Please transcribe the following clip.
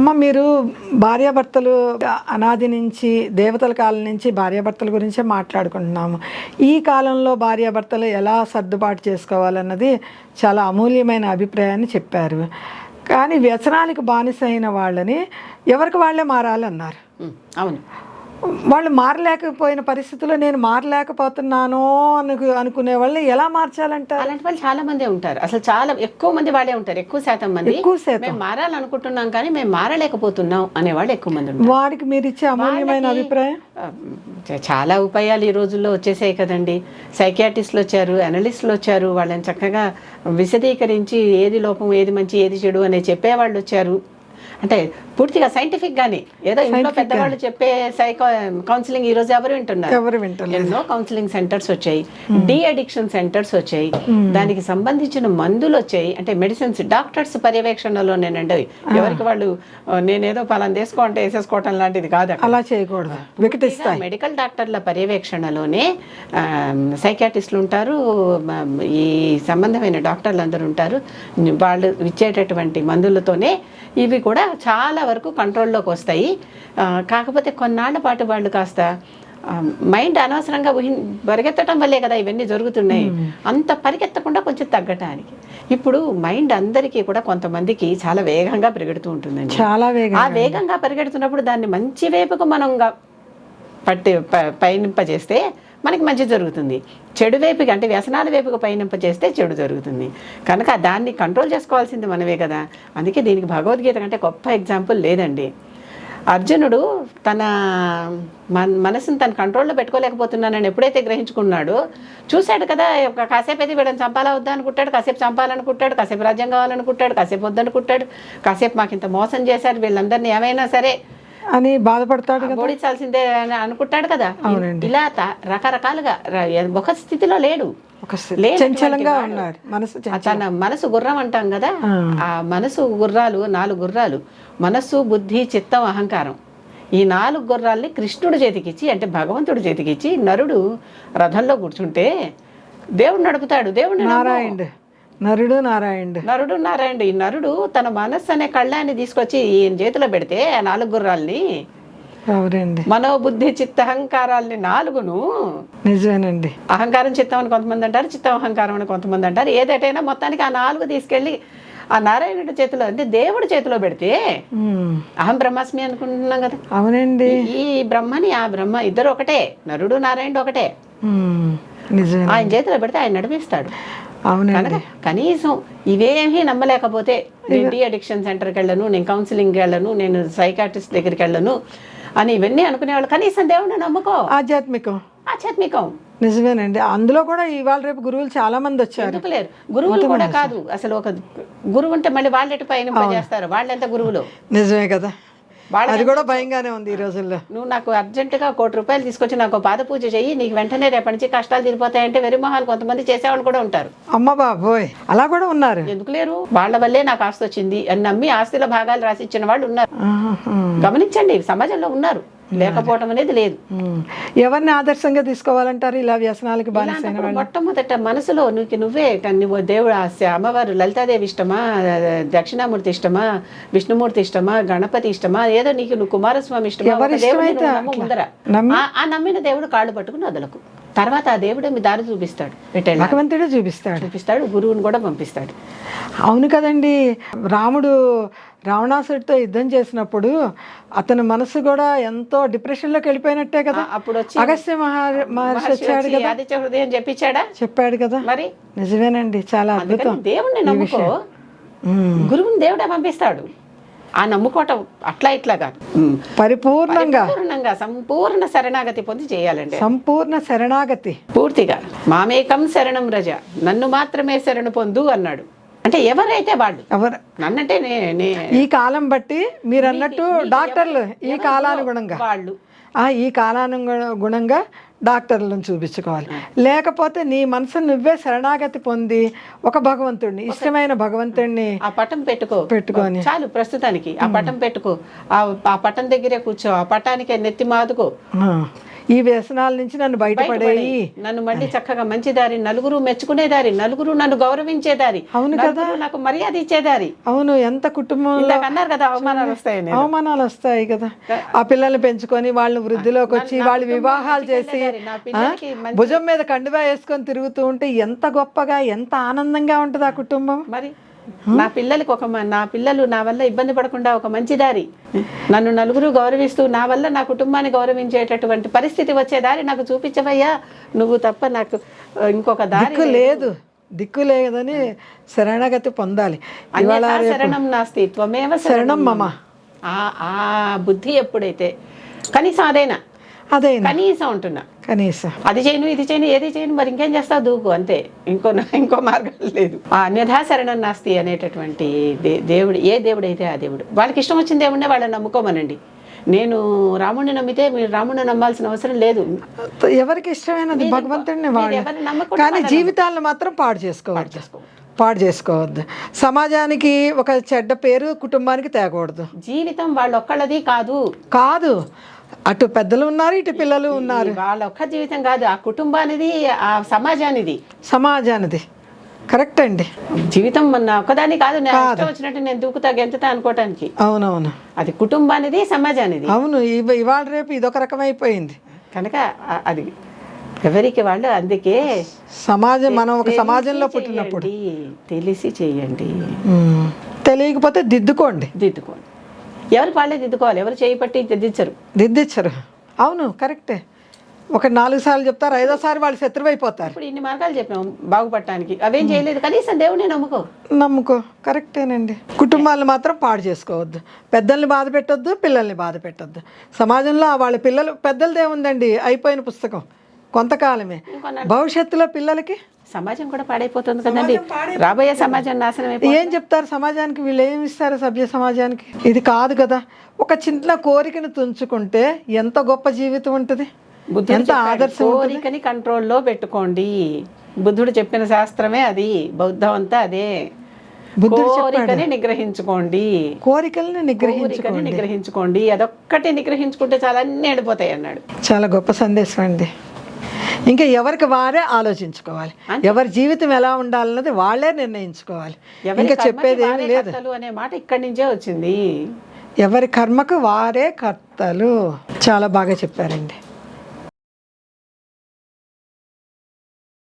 అమ్మ మీరు భార్యాభర్తలు అనాది నుంచి దేవతల కాలం నుంచి భార్యాభర్తల గురించే మాట్లాడుకుంటున్నాము. ఈ కాలంలో భార్యాభర్తలు ఎలా సర్దుబాటు చేసుకోవాలన్నది చాలా అమూల్యమైన అభిప్రాయాన్ని చెప్పారు. కానీ వ్యసనానికి బానిస అయిన వాళ్ళని ఎవరికి వాళ్ళే మారాలన్నారు. అవును. వాళ్ళు మారలేకపోయిన పరిస్థితుల్లో నేను మారలేకపోతున్నాను అను అనుకునే వాళ్ళని ఎలా మార్చాలంటారు? అలాంటి వాళ్ళు చాలా మందే ఉంటారు. అసలు చాలా ఎక్కువ మంది వాళ్ళే ఉంటారు. ఎక్కువ శాతం మంది ఎక్కువ శాతం. మేము మారాలనుకుంటున్నాం కానీ మేము మారలేకపోతున్నాం అనే వాళ్ళు ఎక్కువ మంది ఉంటారు. వాడికి మీరు ఇచ్చే అమూల్యమైన అభిప్రాయం? చాలా ఉపాయాలు ఈ రోజుల్లో వచ్చేసాయి కదండి. సైకియాటిస్టులు వచ్చారు అనలిస్టులు వచ్చారు వాళ్ళని చక్కగా విశదీకరించి ఏది లోపం ఏది మంచి ఏది చెడు అనే చెప్పేవాళ్ళు వచ్చారు. అంటే పూర్తిగా సైంటిఫిక్ గానే. ఏదో ఇంట్లో పెద్దవాళ్ళు చెప్పే సైకో కౌన్సిలింగ్ ఈ రోజు ఎవరు వింటున్నారు? ఎవరు ఎన్నో కౌన్సిలింగ్ సెంటర్స్ వచ్చాయి. డి అడిక్షన్ సెంటర్స్ వచ్చాయి. దానికి సంబంధించిన మందులు వచ్చాయి. అంటే మెడిసిన్స్ డాక్టర్స్ పర్యవేక్షణలోనేనండి. అవి. ఎవరికి వాళ్ళు నేనేదో పలానా తీసుకో అంటే వేసేసుకోవటం లాంటిది కాదు. అలా చేయకూడదు. వికటిస్తాయి. మెడికల్ డాక్టర్ల పర్యవేక్షణలోనే సైకాటిస్టులు ఉంటారు ఈ సంబంధమైన డాక్టర్లు అందరూ ఉంటారు. వాళ్ళు ఇచ్చేటటువంటి మందులతోనే ఇవి కూడా చాలా వరకు కంట్రోల్లోకి వస్తాయి. కాకపోతే కొన్నాళ్ళ పాటు వాళ్ళు కాస్త మైండ్ అనవసరంగా ఊహి పరిగెత్తడం వల్లే కదా ఇవన్నీ జరుగుతున్నాయి. అంత పరిగెత్తకుండా కొంచెం తగ్గటానికి. ఇప్పుడు మైండ్ అందరికీ కూడా కొంతమందికి చాలా వేగంగా పరిగెడుతూ ఉంటుందండి. చాలా వేగం ఆ వేగంగా పరిగెడుతున్నప్పుడు దాన్ని మంచి వైపుకు మనం పట్టి పయనింపజేస్తే మనకి మంచి జరుగుతుంది. చెడు వైపుకి అంటే వ్యసనాల వైపుకు పయనింపజేస్తే చెడు జరుగుతుంది. కనుక దాన్ని కంట్రోల్ చేసుకోవాల్సింది మనమే కదా. అందుకే దీనికి భగవద్గీత కంటే గొప్ప ఎగ్జాంపుల్ లేదండి. అర్జునుడు తన మన మనసుని తన కంట్రోల్లో పెట్టుకోలేకపోతున్నానని ఎప్పుడైతే గ్రహించుకున్నాడో చూశాడు కదా ఒక కాసేపు అయితే వీడని చంపాలా వద్దా అనుకుంటాడు కాసేపు చంపాలనుకుంటాడు కాసేపు రాజ్యం కావాలనుకుంటాడు కాసేపు వద్దనుకుంటాడు కాసేపు మాకు ఇంత మోసం చేశారు వీళ్ళందరినీ ఏమైనా సరే అని బాధపడతాడు కదా. ఓడించాల్సిందే అని అనుకుంటాడు కదా. అవునండి. ఇలా రకరకాలుగా ఒక స్థితిలో లేడు. చంచలంగా మనసు తన మనసు గుర్రం అంటాం కదా. ఆ. ఆ మనసు గుర్రాలు నాలుగు గుర్రాలు. మనస్సు బుద్ధి చిత్తం అహంకారం. ఈ నాలుగు గుర్రాల్ని కృష్ణుడు చేతికిచ్చి అంటే భగవంతుడు చేతికిచ్చి నరుడు రథంలో కూర్చుంటే దేవుడు నడుపుతాడు దేవుడు నారాయణుడు. నరుడు నారాయణుడు. నరుడు నారాయణుడు. ఈ నరుడు తన మనస్సు అనే కళ్ళాన్ని తీసుకొచ్చి ఈయన చేతిలో పెడితే ఆ నాలుగు గుర్రాల్ని అవునండి. మనోబుద్ధి చిత్త అహంకారాల్ని నాలుగును నిజమేనండి. అహంకారం చిత్తం అని కొంతమంది అంటారు చిత్తం అహంకారం అని కొంతమంది అంటారు. ఏదైనా మొత్తానికి ఆ నాలుగు తీసుకెళ్ళి ఆ నారాయణుడి చేతిలో అంటే దేవుడి చేతిలో పెడితే. అహం బ్రహ్మాస్మి అనుకుంటున్నాం కదా. అవునండి. ఈ బ్రహ్మని ఆ బ్రహ్మ ఇద్దరు ఒకటే నరుడు నారాయణుడు ఒకటే. నిజమే. ఆయన చేతిలో పెడితే ఆయన నడిపిస్తాడు. అవునండి. కనీసం ఇవేమీ నమ్మలేకపోతే నేను టీ అడిక్షన్ సెంటర్కి వెళ్ళను నేను కౌన్సిలింగ్కి వెళ్ళను నేను సైకాట్రిస్ట్ దగ్గరికి వెళ్ళను అని ఇవన్నీ అనుకునేవాళ్ళు. కనీసం దేవుడిని నమ్ముకో. ఆధ్యాత్మికం. ఆధ్యాత్మికం. నిజమేనండి. అందులో కూడా ఇవాళ రేపు గురువులు చాలా మంది వచ్చారు లేరు? గురువులు కూడా కాదు. అసలు ఒక గురువు ఉంటే మళ్ళీ వాళ్ళెటు పైన చేస్తారు వాళ్ళెంత గురువులు? నిజమే కదా. అది కూడా భయంగానే ఉంది ఈ రోజుల్లో. నువ్వు నాకు అర్జెంటుగా కోటి రూపాయలు తీసుకొచ్చి నాకు పాద పూజ చెయ్యి నీకు వెంటనే రేపటి నుంచి కష్టాలు తీరిపోతాయంటే వెరి మొహాలు కొంతమంది చేసేవాళ్ళు కూడా ఉంటారు. అమ్మ బాబోయ్ అలా కూడా ఉన్నారు. ఎందుకు లేరు? వాళ్ళ వల్లే నాకు ఆస్తి వచ్చింది అని నమ్మి ఆస్తిలో భాగాలు రాసి ఇచ్చిన వాళ్ళు ఉన్నారు. గమనించండి సమాజంలో ఉన్నారు. లేకపోవడం అనేది లేదు. ఎవరిని ఆదర్శంగా తీసుకోవాలంటారు? ఇలా వ్యసనాలకి మొట్టమొదట మనసులో నువ్వు నువ్వే నువ్వు దేవుడు అమ్మవారు లలితాదేవి ఇష్టమా? దక్షిణామూర్తి ఇష్టమా? విష్ణుమూర్తి ఇష్టమా? గణపతి ఇష్టమా? ఏదో నీకు నువ్వు కుమారస్వామి ఇష్టమా. ముందర? ఆ- ఆ నమ్మిన దేవుడు కాళ్ళు పట్టుకుని వదలకు. తర్వాత ఆ దేవుడే మీ దారి చూపిస్తాడు. భగవంతుడే చూపిస్తాడు. చూపిస్తాడు గురువుని కూడా పంపిస్తాడు. అవును కదండి రాముడు రావణాసుడితో యుద్ధం చేసినప్పుడు అతని మనసు కూడా ఎంతో డిప్రెషన్లోకి వెళ్ళిపోయినట్టే కదా. అప్పుడు వచ్చి అగస్త్య మహా మహర్షి వచ్చాడు వచ్చి ఆదిత్య హృదయం చెప్పించాడా చెప్పాడు కదా. మరి? నిజమేనండి చాలా అద్భుతం. దేవుణ్ణి నమ్ముకో. గురువుని దేవుడే పంపిస్తాడు. ఆ నమ్ముకోవటం అట్లా ఇట్లా కాదు. పరిపూర్ణంగా. పూర్ణంగా సంపూర్ణ శరణాగతి పొంది చేయాలండి. సంపూర్ణ శరణాగతి. పూర్తిగా. మామేకం శరణం రజ. నన్ను మాత్రమే శరణు పొందు అన్నాడు. అంటే ఎవరైతే వాళ్ళు? ఎవరు? నన్నంటే నే ఈ కాలం బట్టి మీరు అన్నట్టు డాక్టర్లు ఈ కాలానుగుణంగా. వాళ్ళు? ఆ, ఈ కాలానుగుణంగా డాక్టర్లను చూపించుకోవాలి. లేకపోతే నీ మనసు నువ్వే శరణాగతి పొంది ఒక భగవంతుడిని ఇష్టమైన భగవంతుడిని ఆ పటం పెట్టుకో. పెట్టుకొని. చాలు ప్రస్తుతానికి. ఆ పటం పెట్టుకో. ఆ పటం దగ్గరే కూర్చో. ఆ పటానికి నెత్తి మాదుకో. ఈ వ్యసనాల నుంచి నన్ను బయటపడేయి. నన్ను మళ్ళీ చక్కగా మంచి దారి నలుగురు మెచ్చుకునే దారి నలుగురు నన్ను గౌరవించే దారి అవును నలుగురు నాకు మర్యాద ఇచ్చే దారి. అవును ఎంత కుటుంబంలో అన్నారు కదా అవమానాలు వస్తాయని. అవమానాలు వస్తాయి కదా. ఆ పిల్లల్ని పెంచుకొని వాళ్ళు వృద్ధిలోకి వచ్చి వాళ్ళు వివాహాలు చేసి భుజం మీద కండువా వేసుకొని తిరుగుతూ ఉంటే ఎంత గొప్పగా ఎంత ఆనందంగా ఉంటుంది ఆ కుటుంబం? మరి నా పిల్లలకి ఒక నా పిల్లలు నా వల్ల ఇబ్బంది పడకుండా ఒక మంచి దారి. నన్ను నలుగురు గౌరవిస్తూ నా వల్ల నా కుటుంబాన్ని గౌరవించేటటువంటి పరిస్థితి వచ్చే దారి నాకు చూపించవయ్యా. నువ్వు తప్ప నాకు ఇంకొక దారి లేదు. దిక్కు లేదని శరణగతి పొందాలి. శరణం నాస్తి త్వమేవ శరణం. మమ. ఆ ఆ బుద్ధి ఎప్పుడైతే కనీసం అదైనా అదేనా కనీసం ఉంటున్నా. కనీసం. అది చేయను ఇది చేయను ఏది చేయను మరి ఇంకేం చేస్తావు దూకు అంతే. ఇంకో ఇంకో మార్గం లేదు. ఆ అన్యథా శరణం నాస్తి అనేటటువంటి దేవుడు ఏ దేవుడు అయితే ఆ దేవుడు. వాళ్ళకి ఇష్టం వచ్చిన దేవుడినే వాళ్ళని నమ్ముకోమనండి. నేను రాముడిని నమ్మితే మీరు రాముడిని నమ్మాల్సిన అవసరం లేదు. ఎవరికి ఇష్టమైనది? భగవంతుడిని కానీ జీవితాలను మాత్రం పాడు చేసుకోవద్దు. పాడు చేసుకోవద్దు. సమాజానికి ఒక చెడ్డ పేరు కుటుంబానికి తేకూడదు. జీవితం వాళ్ళ ఒక్కళ్ళది కాదు. కాదు. అటు పెద్దలు ఉన్నారు ఇటు పిల్లలు ఉన్నారు. వాళ్ళ ఒక్క జీవితం కాదు ఆ కుటుంబానిది ఆ సమాజానిది. సమాజానిది. కరెక్ట్ అండి. జీవితం మన ఒక్కదాని కాదు నేను వచ్చినట్టు నేను దూకుతా గెంతుతా అనుకోవటానికి అవునవును. అది కుటుంబానిది సమాజానిది. అవును ఇవ- ఇవాళ రేపు ఇదొక రకమైపోయింది. కనుక ఆ- అది ఎవరికి వాళ్ళు అందుకే సమాజం మనం ఒక సమాజంలో పుట్టినప్పుడు. తెలిసి చేయండి. తెలియకపోతే దిద్దుకోండి. దిద్దుకోండి. ఎవరు వాళ్ళే దిద్దుకోవాలి? ఎవరు చేయి పట్టి దిద్దించరు. దిద్దిచ్చరు అవును కరెక్టే. ఒక నాలుగు సార్లు చెప్తారు ఐదోసారి వాళ్ళు శత్రువైపోతారు. ఇప్పుడు ఇన్ని మార్గాలు చెప్పాం బాగుపడటానికి. అవేం చేయలేదు. కనీసం దేవుడిని నమ్ముకో. నమ్ముకో. కరెక్టేనండి. కుటుంబాలను మాత్రం పాడు చేసుకోవద్దు. పెద్దల్ని బాధ పెట్టొద్దు పిల్లల్ని బాధ పెట్టొద్దు. సమాజంలో వాళ్ళ పిల్లలు పెద్దలదే ఉందండి అయిపోయిన పుస్తకం. కొంతకాలమే. భవిష్యత్తులో పిల్లలకి సమాజం కూడా పాడైపోతుంది కదండి. రాబోయే సమాజం నాశనం ఏం చెప్తారు సమాజానికి? వీళ్ళు ఏమి ఇస్తారు సభ్య సమాజానికి? ఇది కాదు కదా. ఒక చిన్న కోరికను తుంచుకుంటే ఎంత గొప్ప జీవితం ఉంటుంది? ఎంత ఆదర్శం కోరికని కంట్రోల్లో పెట్టుకోండి. బుద్ధుడు చెప్పిన శాస్త్రమే అది. బౌద్ధం అంతా అదే. కోరికని నిగ్రహించుకోండి. కోరికల్ని నిగ్రహించు కోరికని నిగ్రహించుకోండి. అదొక్కటి నిగ్రహించుకుంటే చాలా అన్ని వెళ్ళిపోతాయి అన్నాడు. చాలా గొప్ప సందేశం అండి. ఇంకా ఎవరికి వారే ఆలోచించుకోవాలి. ఎవరి జీవితం ఎలా ఉండాలన్నది వాళ్ళే నిర్ణయించుకోవాలి. ఇంకా చెప్పేది ఏమి లేదు. అనే మాట ఇక్కడి నుంచే వచ్చింది. ఎవరి కర్మకు వారే కర్తలు. చాలా బాగా చెప్పారండి.